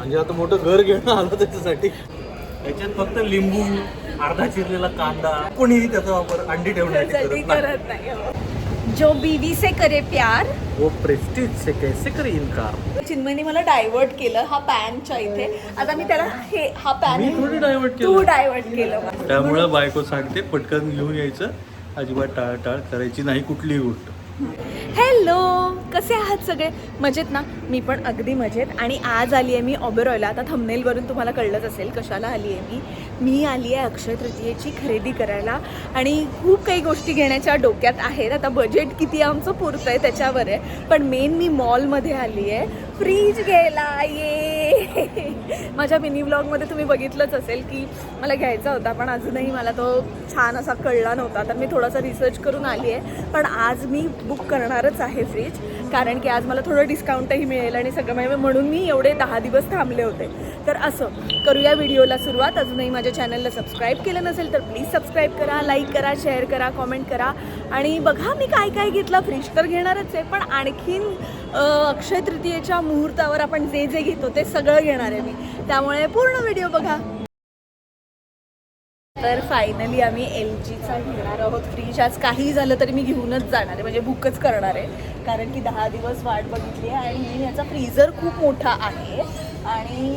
म्हणजे आता मोठं घर घेणं आलं त्याच्यासाठी. याच्यात फक्त लिंबू अर्धा चिरलेला कांदा कोणीही त्याचा वापर अंडी ठेवण्यासाठी करत नाही. करत नाही हो. जो बीवी से करे प्यार वो प्रेस्टीज से कैसे करे इनकार? चिन्मयने मला डायव्हर्ट केलं हा पॅनच्या इथे. आता मी त्याला हे हा पॅन मी थोडी डायव्हर्ट तू केलं डायव्हर्ट केलं. त्यामुळे बायको सांगते पटकन घेऊन यायचं. अजिबात टाळटाळ करायची नाही कुठलीही गोष्ट. हॅलो कसे आहात सगळे? मजेत ना? मी पण अगदी मजेत. आणि आज आली आहे मी ऑबेरॉयला आता थंबनेलवरून तुम्हाला कळलंच असेल कशाला आली आहे मी. मी आली आहे अक्षय तृतीयेची खरेदी करायला. आणि खूप काही गोष्टी घेण्याच्या डोक्यात आहेत. आता बजेट किती आमचं? पुरतं आहे त्याच्यावर आहे. पण मेन मी मॉलमध्ये आली आहे. फ्रीज घ्यायला ये! माझ्या मिनी ब्लॉगमध्ये तुम्ही बघितलंच असेल की मला घ्यायचा होता पण अजूनही मला तो छान असा कळला नव्हता. तर मी थोडासा रिसर्च करून आली आहे पण आज मी बुक करणारच आहे फ्रीज कारण की आज मला थोडं डिस्काउंटही मिळेल आणि सगळं म्हणजे म्हणून मी एवढे दहा दिवस थांबले होते. तर असं करूया व्हिडिओला सुरुवात. अजूनही माझ्या चॅनलला सबस्क्राईब केलं नसेल तर प्लीज सबस्क्राईब करा लाईक करा शेअर करा कॉमेंट करा. आणि बघा मी काय काय घेतलं. फ्रीज तर घेणारच आहे पण आणखीन अक्षय तृतीयेच्या मुहूर्तावर आपण जे जे घेतो ते सगळं घेणार आहे मी. त्यामुळे पूर्ण व्हिडिओ बघा. तर फायनली आम्ही एल जीचा घेणार आहोत. फ्रीज आज काही झालं तरी मी घेऊनच जाणार आहे. म्हणजे बुकच करणार आहे. कारण की दहा दिवस वाट बघितली आहे आणि ह्याचा फ्रीझर खूप मोठा आहे. आणि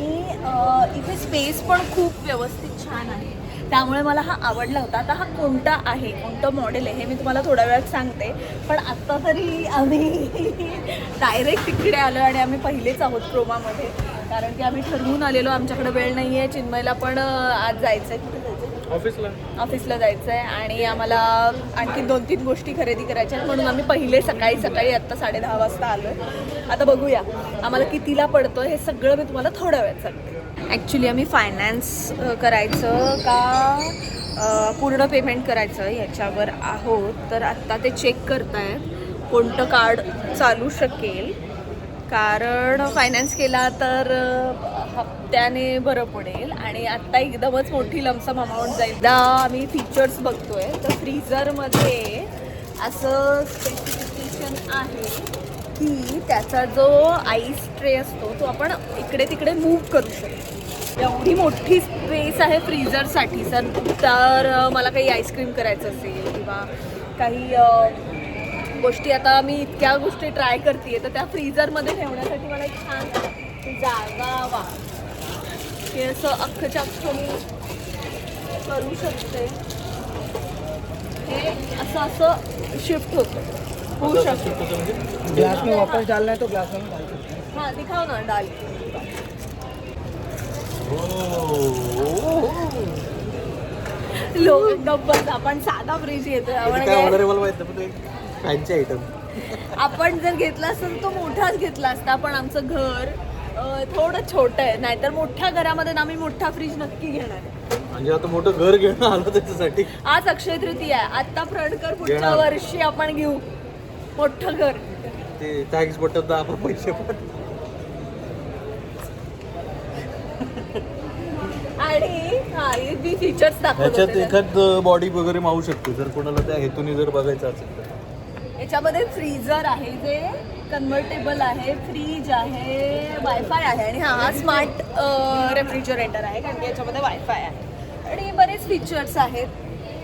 इथे स्पेस पण खूप व्यवस्थित छान आहे. त्यामुळे मला हा आवडला होता. आता हा कोणता आहे? कोणतं मॉडेल आहे? हे मी तुम्हाला थोड्या वेळात सांगते. पण आत्ता तरी आम्ही डायरेक्ट तिकडे आलो आणि आम्ही पहिलेच आहोत क्रोमामध्ये कारण की आम्ही ठरवून आलेलो आमच्याकडे वेळ नाही आहे चिन्मयला पण आज जायचं आहे कुठे ऑफिसला? ऑफिसला जायचं आहे आणि आम्हाला आणखी दोन तीन गोष्टी खरेदी करायच्या आहेत. म्हणून आम्ही पहिले सकाळी सकाळी आत्ता साडे दहा वाजता आलो आहे आता बघूया आम्हाला कितीला पडतो हे सगळं मी तुम्हाला थोड्या वेळात सांगते. ॲक्च्युली आम्ही फायनान्स करायचं का पूर्ण पेमेंट करायचं याच्यावर आहोत. तर आत्ता ते चेक करतायत कोणतं कार्ड चालू शकेल. कारण फायनान्स केला तर हप्त्याने बरं पडेल. आणि आत्ता एकदमच मोठी लमसम अमाऊंट जाईल. एकदा आम्ही फीचर्स बघतोय. तर फ्रीझरमध्ये असं स्पेसिफिकेशन आहे की त्याचा जो आईस ट्रे असतो तो आपण इकडे तिकडे मूव्ह करू शकतो. एवढी मोठी स्पेस आहे फ्रीझरसाठी सर तर मला काही आईस्क्रीम करायचं असेल किंवा काही गोष्टी आता मी इतक्या गोष्टी ट्राय करते तर त्या फ्रीझरमध्ये ठेवण्यासाठी मला एक छान जागा वा हे असं अख्खच्या अख्खं मी करू शकते. हे असं असं शिफ्ट होतं. होऊ शकतं. ग्लास में वापस डालना है तो ग्लास में डाल सकते हैं हां दिखाव ना डाल. लोक गप्पत आपण साधा फ्रीज घेतोय. आपण काय काय- होणार आहे मला माहीत नाही पण ते फॅनची आयटम आपण जर घेतला असता तर तो मोठाच घेतला असता पण आमचं घर अं, थोडं छोटं आहे. नाहीतर मोठ्या घरामध्ये ना आम्ही मोठा फ्रीज नक्की घेणार आहे. म्हणजे आता मोठं घर घेणं आलं त्याच्यासाठी. आज अक्षय तृतीया आहे. आता फ्रंटकर पुढच्या घेणार. वर्षी आपण घेऊ. मोठं घर. ते टॅक्स बटन आपण पैसे पण आणि फीचर्स ह्याच्यात एखाद बॉडी वगैरे मावू शकते. जर कोणाला त्या हेतूने जर बघायचं असेल तर. याच्यामध्ये फ्रीझर आहे जे कन्व्हर्टेबल आहे फ्रीज आहे वायफाय आहे. आणि हा स्मार्ट रेफ्रिजरेटर आहे. कारण की याच्यामध्ये वायफाय आहे. आणि बरेच फीचर्स आहेत.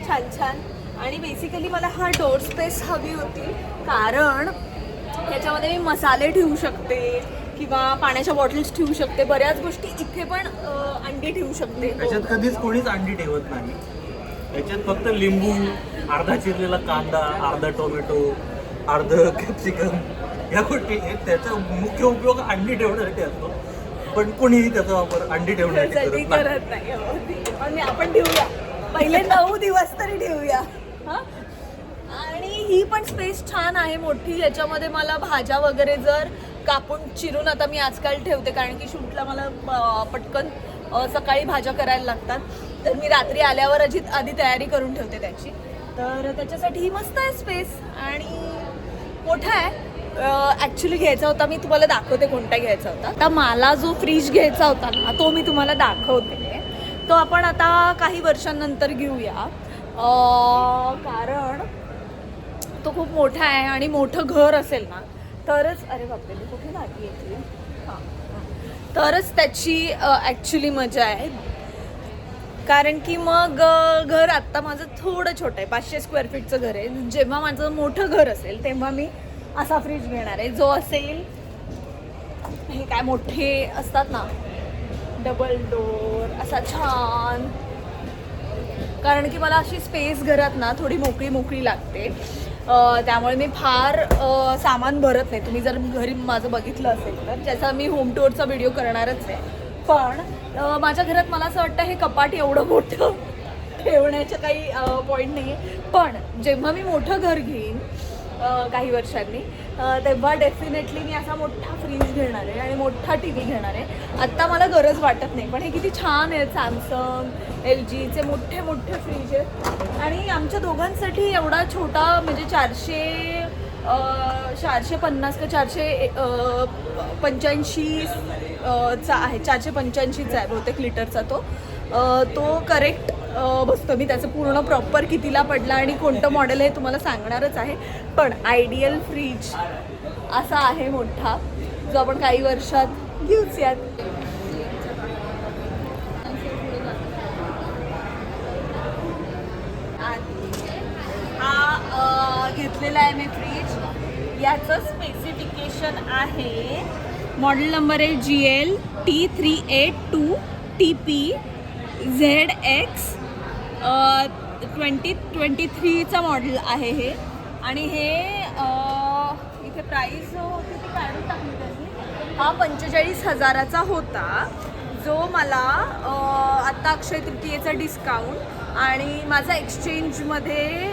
छान छान. आणि बेसिकली मला हा डोर स्पेस हवी होती. कारण याच्यामध्ये मी मसाले ठेवू शकते. किंवा पाण्याच्या बॉटल्स ठेवू शकते बऱ्याच गोष्टी इथे पण अ, अंडी ठेवू शकते. याच्यात कधीच कोणीच अंडी ठेवत नाही. याच्यात फक्त लिंबू अर्धा चिरलेला कांदा अर्धा टोमॅटो अर्ध कॅप्सिकम या गोष्टी आहेत. त्याचा मुख्य उपयोग अंडी ठेवण्यासाठी असतो. पण कोणीही त्याचा वापर अंडी ठेवण्यासाठी कधी करत नाही. करत नाही हो. पण मी- आपण ठेवूया. पहिले नऊ दिवस तरी ठेवूया. हा? आणि ही पण स्पेस छान आहे मोठी. याच्यामध्ये मला भाज्या वगैरे जर कापून चिरून आता मी आजकाल ठेवते कारण की शूटला मला पटकन सकाळी भाज्या करायला लागतात. तर मी रात्री आल्यावर अजित आधी तयारी करून ठेवते त्याची. तर त्याच्यासाठी ही मस्त आहे स्पेस आणि मोठा आहे. ॲक्च्युली घ्यायचा होता मी तुम्हाला दाखवते कोणता घ्यायचा होता. आता मला जो फ्रीज घ्यायचा होता ना तो मी तुम्हाला दाखवते. तो आपण आता काही वर्षांनंतर घेऊया. कारण तो खूप मोठा आहे आणि मोठं घर असेल ना तरच अरे बापरे मी कुठे लागली येते हां तरच त्याची ॲक्च्युली मजा आहे. कारण की मग घर आत्ता माझं थोडं छोटं आहे. पाचशे स्क्वेअर फीटचं घर आहे. जेव्हा माझं मोठं घर असेल तेव्हा मी असा फ्रीज घेणार आहे. जो असेल हे काय मोठे असतात ना डबल डोअर असा छान. कारण की मला अशी स्पेस घरात ना थोडी मोकळी मोकळी लागते. त्यामुळे मी फार सामान भरत नाही. तुम्ही जर घरी माझं बघितलं असेल तर. ज्याचा मी होम टूरचा व्हिडिओ करणारच आहे. पण माझ्या घरात मला असं वाटतं हे कपाट एवढं मोठं ठेवण्याचं काही पॉईंट नाही आहे पण जेव्हा मी मोठं घर घेईन काही वर्षांनी. तेव्हा डेफिनेटली मी असा मोठा फ्रीज घेणार आहे आणि मोठा टी व्ही घेणार आहे. आत्ता मला गरज वाटत नाही पण हे किती छान आहेत सॅमसंग एल जीचे मोठे मोठे फ्रीज आहेत. आणि आमच्या दोघांसाठी एवढा छोटा म्हणजे चारशे चारशे पन्नास का चारशे पंच्याऐंशी चा आहे चारशे पंच्याऐंशीचा आहे बहुतेक लिटरचा तो. तो करेक्ट बसतो मी त्याचं पूर्ण प्रॉपर कितीला पडला आणि कोणतं मॉडेल आहे तुम्हाला सांगणारच आहे. पण आयडियल फ्रीज असा आहे मोठा जो आपण काही वर्षात घेऊच यात. हा घेतलेला आहे मी फ्रीज याचं स्पेसिफिकेशन आहे मॉडेल नंबर आहे G L T three eight two T P Z X twenty twenty थ्रीचं model आहे हे. आणि हे इथे प्राईस किती काढून टाकली त्याची हा पंचेचाळीस हजाराचा होता. जो मला आत्ता अक्षय तृतीयेचा डिस्काउंट आणि माझा एक्सचेंजमध्ये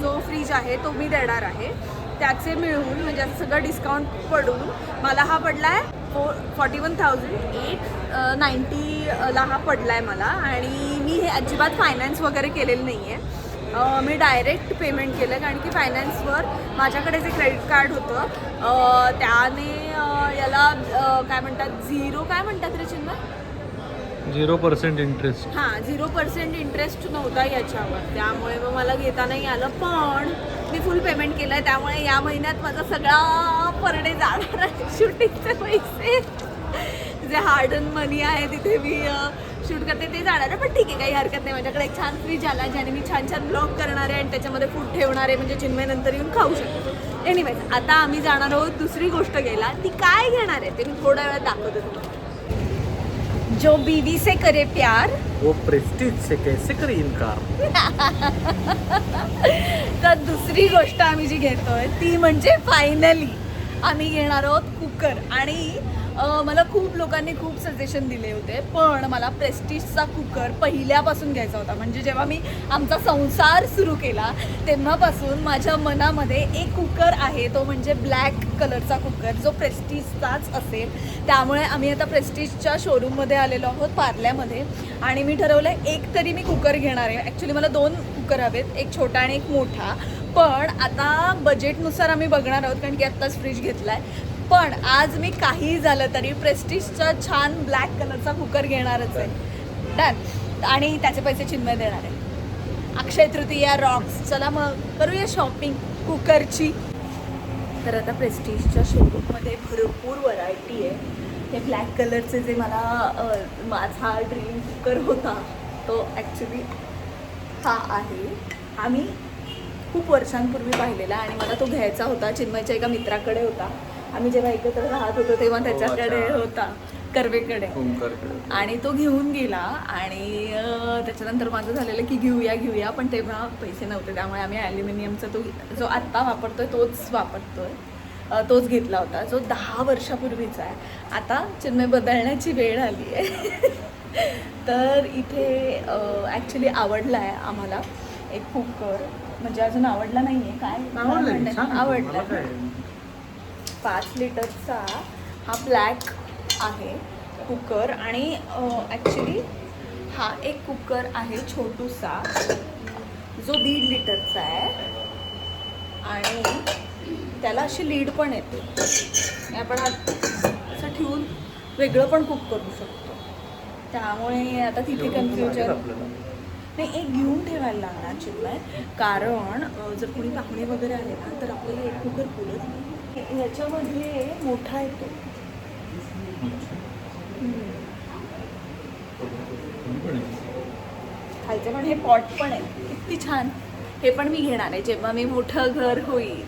जो फ्रीज आहे तो मी देणार आहे. त्याचे मिळून म्हणजे असं सगळं डिस्काउंट पडून मला हा पडला आहे four forty one thousand eight नाईन्टीला हा पडला आहे मला. आणि मी हे अजिबात फायनान्स वगैरे केलेलं नाही आहे uh, मी डायरेक्ट पेमेंट केलं कारण की फायनान्सवर माझ्याकडे जे क्रेडिट कार्ड होतं uh, त्याने uh, याला काय म्हणतात झिरो काय म्हणतात रे चिन्मय? झिरो पर्सेंट इंटरेस्ट हां झिरो पर्सेंट इंटरेस्ट नव्हता याच्यावर. त्यामुळे मग मला घेता नाही आलं पण मी फुल पेमेंट केलं त्यामुळे या महिन्यात माझा सगळा परडे जाणार शूटिंगचे पैसे जे हार्ड अन मनी आहे तिथे मी शूट करते ते जाणार आहे. पण ठीक आहे काही हरकत नाही. माझ्याकडे एक छान फ्रीज आला ज्याने मी छान छान ब्लॉग करणार आहे आणि त्याच्यामध्ये फूड ठेवणार आहे. म्हणजे चिन्मय नंतर येऊन खाऊ शकतो. एनिवेज आता आम्ही जाणार आहोत दुसरी गोष्ट घ्यायला. ती काय घेणार आहे ते मी थोड्या वेळात दाखवते तुम्हाला. जो बीवी से करे प्यार। वो प्रेस्टीज से कैसे करे इनकार? तर दुसरी गोष्ट आम्ही जी घेतोय ती म्हणजे फायनली आम्ही घेणार आहोत कुकर. आणि मला खूप लोकांनी खूप सजेशन दिले होते पण मला प्रेस्टिजचा कुकर पहिल्यापासून घ्यायचा होता. म्हणजे जेव्हा मी आमचा संसार सुरू केला तेव्हापासून माझ्या मनामध्ये एक कुकर आहे तो म्हणजे ब्लॅक कलरचा कुकर जो प्रेस्टिजचाच असेल. त्यामुळे आम्ही आता प्रेस्टिजच्या शोरूममध्ये आलेलो आहोत पार्ल्यामध्ये. आणि मी ठरवलं एक तरी मी कुकर घेणार आहे. ॲक्च्युली मला दोन कुकर हवेत एक छोटा आणि एक मोठा. पण आता बजेटनुसार आम्ही बघणार आहोत कारण की आत्ताच फ्रीज घेतला आहे पण आज मी काही झालं तरी प्रेस्टिजचा छान ब्लॅक कलरचा कुकर घेणारच आहे. डन आणि त्याचे पैसे चिन्मय देणार आहे. अक्षय तृतीया रॉक्स चला मग करूया शॉपिंग कुकरची. तर आता प्रेस्टिजच्या शोरूममध्ये भरपूर व्हरायटी आहे. हे ब्लॅक कलरचे जे मला माझा ड्रीम कुकर होता तो ॲक्च्युली हा आहे. आम्ही खूप वर्षांपूर्वी पाहिलेला आणि मला तो घ्यायचा होता. चिन्मयच्या एका मित्राकडे होता. आम्ही जेव्हा एकत्र राहत होतो तेव्हा त्याच्याकडे अच्छा. होता कर्वेकडे. आणि तो घेऊन गेला आणि त्याच्यानंतर माझं झालेलं की घेऊया घेऊया पण तेव्हा पैसे नव्हते. त्यामुळे आम्ही ॲल्युमिनियमचा तो जो आत्ता वापरतोय तोच वापरतोय. तोच घेतला होता. जो दहा वर्षापूर्वीचा आहे. आता चिन्मय बदलण्याची वेळ आली आहे. तर इथे ॲक्च्युली आवडला आहे आम्हाला. एक कुकर. म्हणजे अजून आवडला नाही आहे? काय? आवडला पाच लिटरचा हा ब्लॅक आहे कुकर आणि ॲक्च्युली हा एक कुकर आहे छोटूसा जो दीड लिटरचा आहे आणि त्याला अशी लीड पण येते. आपण असं ठेवून वेगळं पण कुक करू शकतो. त्यामुळे आता तिथे कन्फ्युजन नाही एक घेऊन ठेवायला लागणार चिन्मय. कारण जर कोणी पाहुणे वगैरे आले ना तर आपल्याला एक कुकर पुरत नाही. याच्यामध्ये मोठा येतो खालचं पण हे पॉट पण आहे. किती छान. हे पण मी घेणार आहे. जेव्हा मी मोठं घर होईल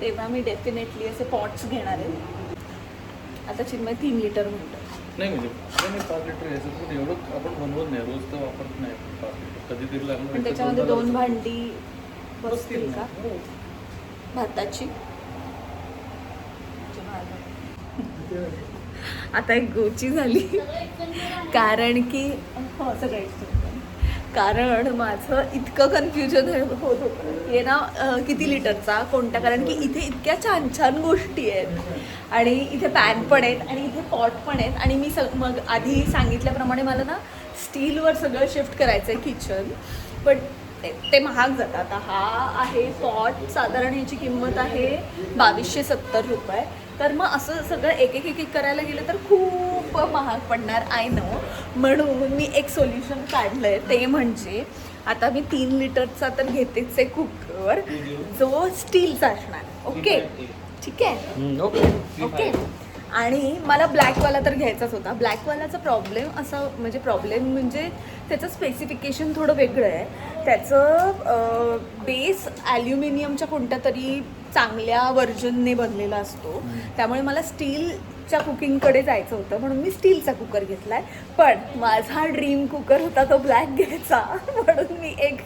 तेव्हा मी डेफिनेटली असे पॉट्स घेणार आहे. आता चिन्मय तीन लिटर म्हणतो. नाही म्हणजे पण त्याच्यामध्ये दोन भांडी बसतील का? भाताची? आता एक गोची झाली. कारण की हो सगळ्याच कारण माझं इतकं कन्फ्युजन होत होतं हे ना किती लिटरचा? कोणता? कारण की इथे इतक्या छान छान गोष्टी आहेत. आणि इथे पॅन पण आहेत आणि इथे पॉट पण आहेत. आणि मी सग मग आधी सांगितल्याप्रमाणे मला ना स्टीलवर सगळं शिफ्ट करायचं आहे किचन. पण ते महाग जातं आता हा आहे पॉट साधारण ह्याची किंमत आहे बावीसशे सत्तर रुपये. तर मग असं सगळं एक एक एक करायला गेलं तर खूप महाग पडणार आय नो म्हणून मी एक सोल्युशन काढलं आहे ते म्हणजे आता मी तीन लिटरचा तर घेतेच आहे कुकर जो स्टीलचा असणार ओके ठीक आहे? ओके ओके आणि मला ब्लॅकवाला तर घ्यायचाच होता. ब्लॅकवालाचा प्रॉब्लेम असा म्हणजे प्रॉब्लेम म्हणजे त्याचं स्पेसिफिकेशन थोडं वेगळं आहे. त्याचं बेस ॲल्युमिनियमच्या कोणत्या तरी चांगल्या वर्जनने बनलेला असतो. त्यामुळे मला स्टीलच्या कुकिंगकडे जायचं होतं. म्हणून मी स्टीलचा कुकर घेतला आहे पण माझा ड्रीम कुकर होता तो ब्लॅक घ्यायचा. म्हणून मी एक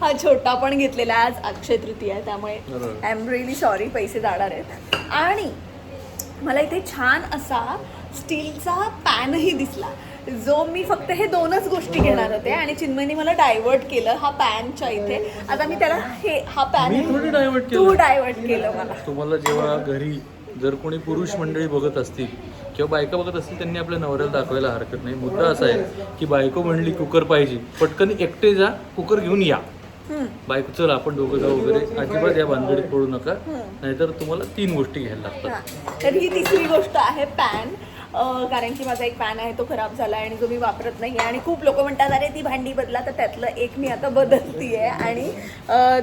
हा छोटा पण घेतलेला आहे. आज अक्षय तृतीय आहे. त्यामुळे. आय एम रिअली सॉरी पैसे जाणार आहेत. आणि मला इथे छान असा स्टीलचा पॅनही दिसला. जो मी फक्त हे दोनच गोष्टी घेणार होते आणि चिन्मयने मला डायव्हर्ट केलं हा पॅनच्या इथे. आता मी त्याला हे हा पॅन divert तू केलं. डायव्हर्ट केलं मला. तुम्हाला जेव्हा घरी जर कोणी पुरुष मंडळी बघत असतील किंवा बायका बघत असतील त्यांनी आपल्या नवऱ्याला दाखवायला हरकत नाही. मुद्दा असा आहे की बायको म्हणली कुकर पाहिजे. पटकन एकटे जा कुकर घेऊन या. बायको चल आपण दोघं जाऊ वगैरे. अजिबात या भानगडीत पडू नका. नाहीतर तुम्हाला तीन गोष्टी घ्यायला लागतात. तर ही तिसरी गोष्ट आहे पॅन कारण की माझा एक पॅन आहे तो खराब झाला आणि जो मी वापरत नाही आहे आणि खूप लोक म्हणतात अरे ती भांडी बदला. तर त्यातलं एक मी आता बदलती आहे आणि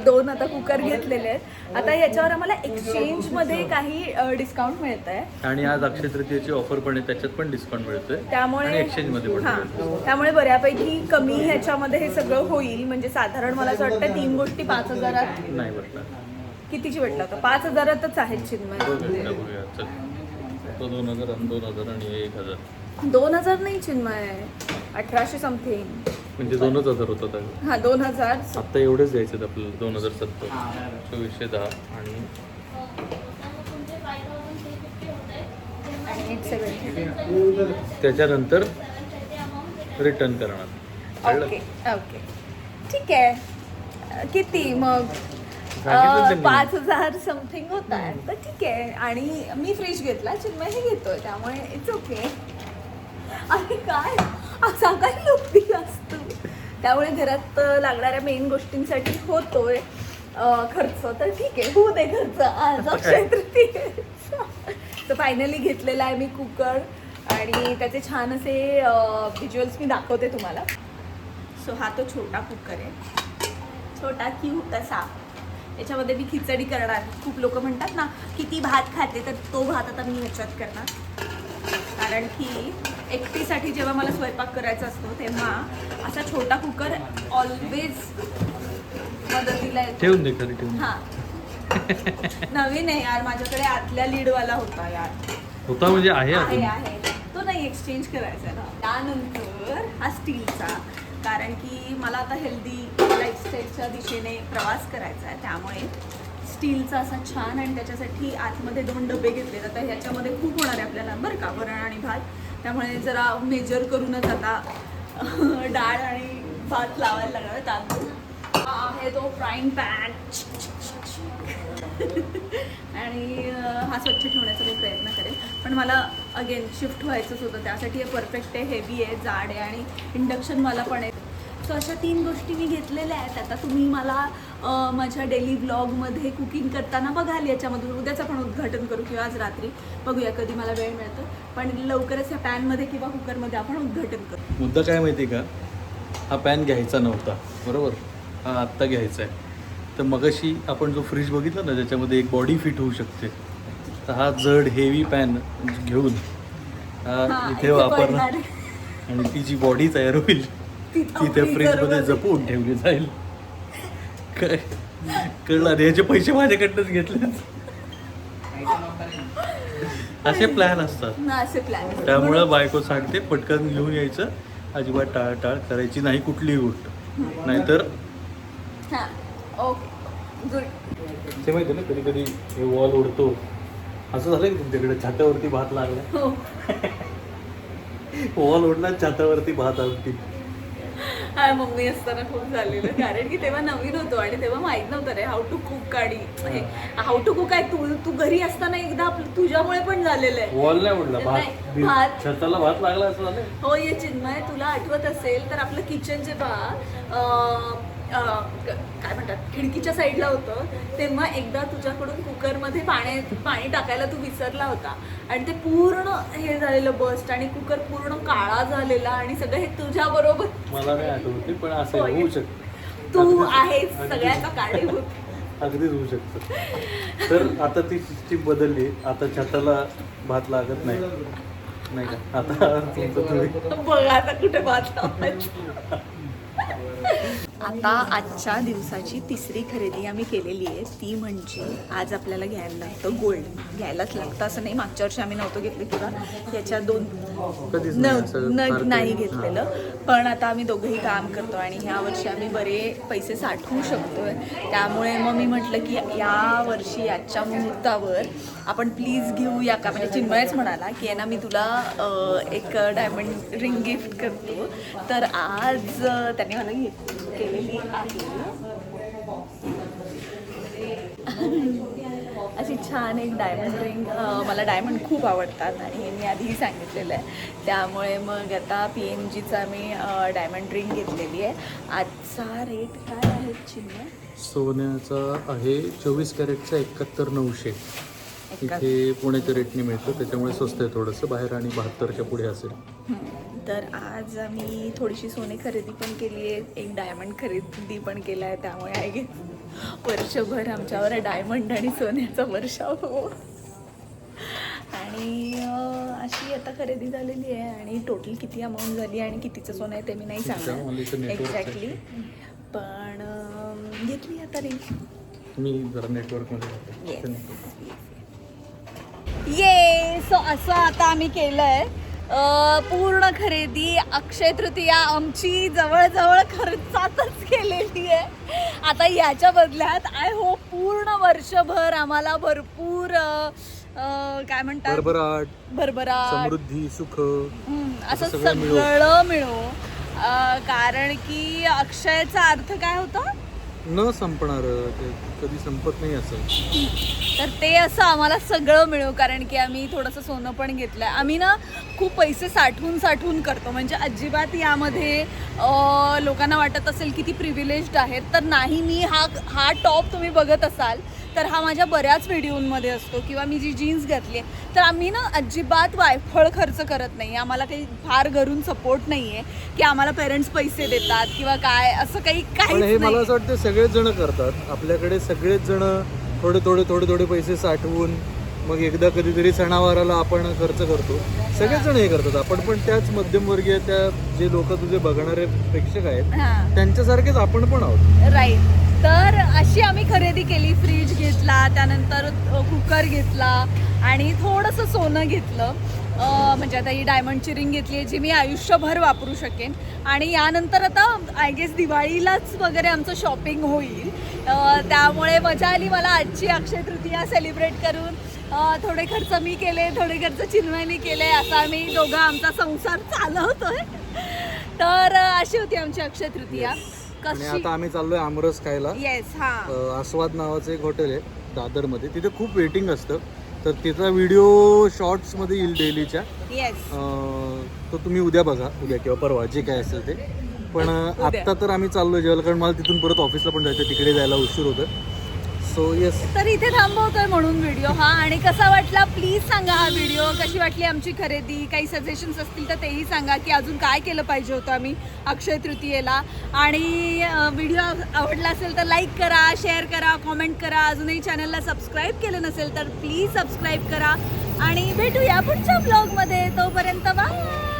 दोन आता कुकर घेतलेले आहेत. आता याच्यावर आम्हाला एक्सचेंजमध्ये काही डिस्काउंट मिळत आहे आणि आज अक्षय तृतीयेची ऑफर पण आहे त्याच्यात पण डिस्काउंट मिळतोय. त्यामुळे एक्सचेंजमध्ये हां. त्यामुळे बऱ्यापैकी कमी ह्याच्यामध्ये हे सगळं होईल. म्हणजे साधारण मला असं वाटतं तीन गोष्टी पाच हजारात नाही वाटणार कितीची वाटलं पाच हजारातच आहेत चिन्मय. बघूया बघूया चल तो दोन हजार आणि दोन हजार आणि हे एक हजार. दोन हजार नाही चिन्मय अठराशे समथिंग म्हणजे दोनच हजार होतात अगं. हा दोन हजार. आत्ता एवढेच द्यायचे आहेत आपल्याला दोन हजार सत्तर. चोवीसशे दहा आणि आणि एट सेवन त्याच्यानंतर रिटर्न करणार. कळलं? ओके ओके ठीक आहे. किती? मग अं. पाच हजार समथिंग होत. तर ठीक आहे. आणि मी फ्रीज घेतला चिन्मय हे घेतोय त्यामुळे इट्स ओके अरे काय? असा काय लोकती असतो? त्यामुळे घरात अं, लागणाऱ्या मेन गोष्टींसाठी होतोय अं, खर्च. तर ठीक आहे होऊ दे खर्च. आज अक्षय तृतीयेचा. तर फायनली घेतलेला आहे मी कुकर. आणि त्याचे छान असे व्हिज्युअल्स मी दाखवते तुम्हाला. सो हा तो छोटा कुकर आहे. छोटा क्यूट असा. याच्यामध्ये मी खिचडी करणार. खूप लोक म्हणतात ना किती भात खाते तर तो भात आता मी ह्याच्यात करणार. कारण की एकटीसाठी जेव्हा मला स्वयंपाक करायचा असतो तेव्हा असा छोटा कुकर ऑलवेज मदतीला येतो. ठेवून दे. हा. नवीन आहे यार माझ्याकडे आतल्या लीडवाला होता यार. होता म्हणजे आहे आहे आहे. तो नाही एक्सचेंज करायचा ना. त्यानंतर हा स्टीलचा कारण की मला आता हेल्दी सेटच्या दिशेने प्रवास करायचा आहे. त्यामुळे स्टीलचा असा छान आणि त्याच्यासाठी आतमध्ये दोन डबे घेतले जातात. ह्याच्यामध्ये खूप होणार आहे आपल्याला बरं का? वरण आणि भात. त्यामुळे जरा मेजर करूनच आता डाळ आणि भात लावायला लागणार आहे तांदूळ आहे तो फ्राईंग पॅन आणि हा स्वच्छ ठेवण्याचा मी प्रयत्न करेन. पण मला अगेन शिफ्ट व्हायचंच होतं. त्यासाठी हे परफेक्ट आहे हेवी आहे जाड आहे आणि इंडक्शन मला पण आहे. सो अशा तीन गोष्टी मी घेतलेल्या आहेत. आता तुम्ही मला माझ्या डेली ब्लॉगमध्ये कुकिंग करताना बघाल याच्यामधून उद्याचं पण उद्घाटन करू किंवा आज रात्री. बघूया कधी मला वेळ मिळतो. पण लवकरच या पॅनमध्ये किंवा कुकरमध्ये आपण उद्घाटन करू. मुद्दा काय माहिती का? हा पॅन घ्यायचा नव्हता. बरोबर? हा आत्ता घ्यायचा आहे तर मगाशी आपण जो फ्रीज बघितला ना ज्याच्यामध्ये एक बॉडी फिट होऊ शकते. तर हा जड हेवी पॅन घेऊन हा इथे वापरणार. आणि ती जी बॉडी तयार होईल. ती त्या फ्रीजमध्ये जपून. ठेवली जाईल. काय? कळलं आणि याचे पैसे माझ्याकडनंच घेतले. असे प्लॅन असतात. ना असे प्लॅन त्यामुळं बायको सांगते पटकन घेऊन यायचं. अजिबात टाळाटाळ करायची नाही कुठलीही गोष्ट. नाहीतर हां. ते माहिती ना कधी कधी हे वॉल उडतो. असं झालं की तुमच्याकडे छात्यावरती भात लागला. हो. वॉल उडला छात्यावरती भात आलती हा मम्मी असताना खूप झालेलं. कारण की तेव्हा नवीन होतो आणि तेव्हा माहीत नव्हतं रे हाऊ टू कुक आणि हाऊ टू कुक आहे तू तू घरी असताना एकदा आपलं तुझ्यामुळे पण झालेलं आहे. वॉल नाही उडला भात भात. छताला भात लागला असं हो ये चिन्मय तुला आठवत असेल तर आपलं किचन अं, क- काय म्हणतात खिडकीच्या साईडला होतं तेव्हा एकदा तुझ्याकडून कुकरमध्ये पाणी पाणी टाकायला तू विसरला होता. आणि ते पूर्ण हे झालेलं बस्ट आणि कुकर पूर्ण काळा झालेला आणि सगळं हे तुझ्या बरोबर मला नाही आठवते पण असं. होऊ शकतं. तू आहेस सगळ्याचा कारणीभूत अगदीच होऊ शकतं. तर आता ती सिस्टीम बदलली आता छताला भात लागत नाही. नाही का? आता तुमचं तुम्ही बघ आता कुठे बात लावायची. आता आजच्या दिवसाची तिसरी खरेदी आम्ही केलेली आहे. ती म्हणजे आज आपल्याला घ्यायला लागतं गोल्ड. घ्यायलाच लागतं. असं नाही मागच्या वर्षी आम्ही नव्हतं घेतलं किंवा याच्या दोन न नाही. घेतलेलं. पण आता आम्ही दोघंही काम करतो आणि ह्या वर्षी आम्ही बरे पैसे साठवू शकतोय. त्यामुळे मग मी म्हटलं की या वर्षी आजच्या मुहूर्तावर आपण प्लीज घेऊया का? म्हणजे चिन्मयच म्हणाला की आहे ना मी तुला एक डायमंड रिंग गिफ्ट करतो. तर आज त्याने मला गिफ्ट आहे अशी छान एक डायमंड रिंग मला डायमंड खूप आवडतात आणि हे मी आधीही सांगितलेलं आहे. त्यामुळे मग आता पी एन जीचा मी डायमंड रिंग घेतलेली आहे. आजचा रेट काय आहे चिन्ह सोन्याचा आहे चोवीस कॅरेटचा एकाहत्तर नऊशे. इथे पुण्याच्या रेटने मिळतं त्याच्यामुळे स्वस्त आहे थोडंसं. बाहेर आणि बहात्तरच्या पुढे असेल. तर आज आम्ही थोडीशी सोने खरेदी पण केली आहे. एक डायमंड खरेदी पण केला आहे त्यामुळे गेस वर्षभर आमच्यावर डायमंड आणि सोन्याचा वर्षाव हो. आणि अशी आता खरेदी झालेली आहे आणि टोटल किती अमाऊंट झाली आणि कितीचं सोनं आहे ते मी नाही सांगणार. आहे. एक्झॅक्टली पण घेतली आता रिंग मी जरा नेटवर्कमध्ये. ये सो असं आता आम्ही केलंय. अं, पूर्ण खरेदी अक्षय तृतीया आमची जवळजवळ खर्चातच केलेली आहे. आता याच्या बदल्यात आय होप पूर्ण वर्षभर आम्हाला भरपूर काय म्हणतात? भरभराट भरभरा समृद्धी सुख. असं सगळं मिळो. कारण की अक्षयचा अर्थ काय होता? न संपणार ते कधी संपत नाही असं. तर ते असं आम्हाला सगळं मिळू कारण की आम्ही थोडंसं सोनं पण घेतलं आहे आम्ही ना खूप पैसे साठवून साठवून करतो. म्हणजे अजिबात यामध्ये लोकांना वाटत असेल की ती प्रिव्हिलेज्ड आहेत. तर नाही मी हा हा टॉप तुम्ही बघत असाल. तर हा माझ्या बऱ्याच व्हिडिओमध्ये असतो किंवा मी जी जीन्स घातली आहे तर आम्ही ना अजिबात वायफळ खर्च करत नाही. आम्हाला काही फार घरून सपोर्ट नाही आहे की आम्हाला पेरेंट्स पैसे देतात किंवा काय असं काही पण काहीच हे मला असं वाटतं सगळेच जण करतात. आपल्याकडे सगळेच जण थोडे थोडे थोडे थोडे पैसे साठवून मग एकदा कधीतरी सणावाराला आपण खर्च करतो. सगळेच जण हे करतात. आपण पण त्याच मध्यमवर्गीय त्या जे लोक तुझे बघणारे प्रेक्षक आहेत त्यांच्यासारखेच आपण पण आहोत. राईट तर अशी आम्ही खरेदी केली फ्रीज घेतला त्यानंतर कुकर घेतला आणि थोडंसं सोनं घेतलं. म्हणजे आता ही डायमंडची रिंग घेतली आहे जी मी आयुष्यभर वापरू शकेन. आणि यानंतर आता आय गेस दिवाळीलाच वगैरे आमचं शॉपिंग होईल. त्यामुळे मजा आली मला आजची अक्षय तृतीया सेलिब्रेट करून. थोडे खर्च मी केले थोडे खर्च चिन्मयनी केले असा आम्ही दोघं आमचा संसार चालवतोय. तर अशी होती आमची अक्षय तृतीया. आणि कशी? आता आम्ही चाललोय आमरस खायला. येस हा. अ, आस्वाद नावाचं एक हॉटेल आहे दादरमध्ये. तिथे खूप वेटिंग असतं. तर तिचा व्हिडिओ शॉर्ट्समध्ये येईल डेलीच्या. येस अ, तो तुम्ही उद्या बघा. उद्या किंवा परवा जे काय असेल ते. पण अ, आत्ता तर आम्ही चाललो जेवायला कारण मला तिथून परत ऑफिसला पण जायचं तिकडे जायला उशीर होतं सो येस तर इथे थांबवतोय म्हणून व्हिडिओ हा. आणि कसा वाटला? प्लीज सांगा हा व्हिडिओ कशी वाटली आमची खरेदी? काही सजेशन्स असतील तर तेही सांगा की अजून काय केलं पाहिजे होतं आम्ही अक्षय तृतीयेला. आणि व्हिडिओ आवडला असेल तर लाईक करा शेअर करा कॉमेंट करा. अजूनही चॅनलला सबस्क्राईब केलं नसेल तर प्लीज सबस्क्राईब करा. आणि भेटूया पुढच्या ब्लॉगमध्ये तोपर्यंत बाय